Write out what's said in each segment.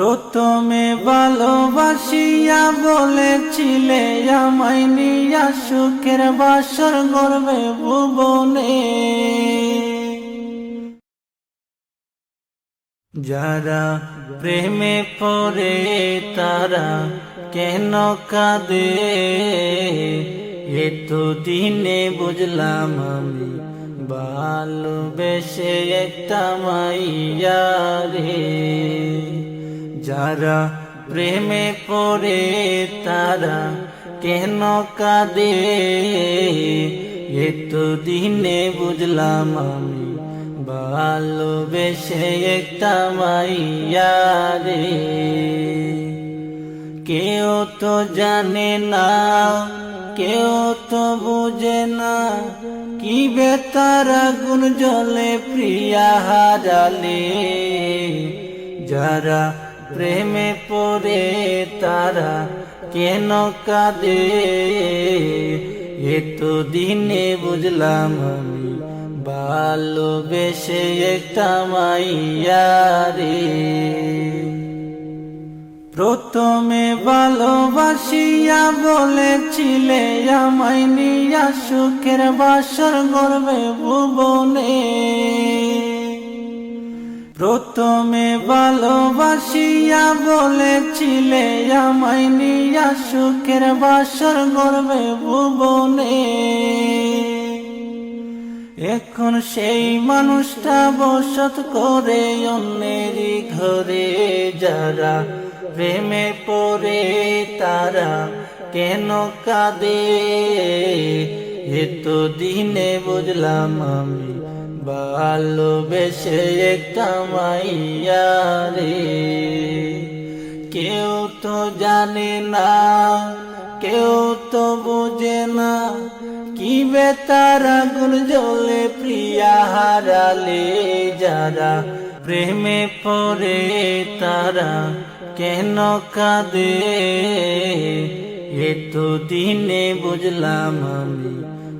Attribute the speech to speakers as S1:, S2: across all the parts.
S1: প্রথমে ভালোবাসিয়া বলেছিলে, আমায় নিয়া সুখের বাসর গর্বে ভুবনে। যারা প্রেমে পড়ে, তারা কেন কাঁদে? এতো দিনে বুঝলাম আমি ভালোবেসে একটা মাইয়া রে। যারা প্রেমে পড়ে তারা কেন কাঁদে? এতো দিনে বুঝলাম আমি, ভালোবেসে একটা মাইয়া রে। কেউ তো জানে না, কেউ তো বুঝে না, কি বেতার আগুন জলে প্রিয়া হারালে। যারা প্রেমে পড়ে তারা কেন কাঁদে? এ তো দিনে বুঝলাম আমি ভালোবেসে একটা মাইয়া রে। প্রথমে ভালোবাসিয়া বলেছিলে, আমায় নিয়া সুখের বাসর গর্বে ভুবনে। প্রথমে ভালোবাসিয়া বলেছিলে, আমায় সুখের বাসর গর্বে ভুবনে। এখন সেই মানুষটা বসত করে অন্যেরই ঘরে, যারা প্রেমে পড়ে তারা কেন কাঁদে? এত দিনে বুঝলাম আমি ভালোবেসে একটা মাইয়া রে। কেউ তো জানে না, কেউ তো বোঝে না, কি বেতার আগুন জ্বলে প্রিয়া হারালে যারা। প্রেমে পড়ে তারা কেন কাঁদে? এতো দিনে বুঝলাম আমি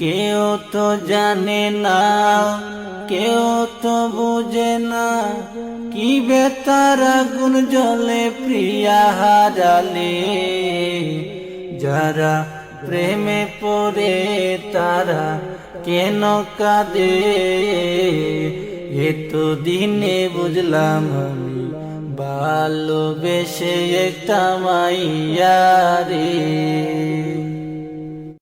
S1: কেউ তো জানে না, কেউ তো বুঝে না কি বেতার আগুন জলে প্রিয়া হারালে। যারা প্রেমে পড়ে তারা কেন কাঁদে? এতো দিনে বুঝলাম আমি ভালোবেসে একটা মাইয়া রে।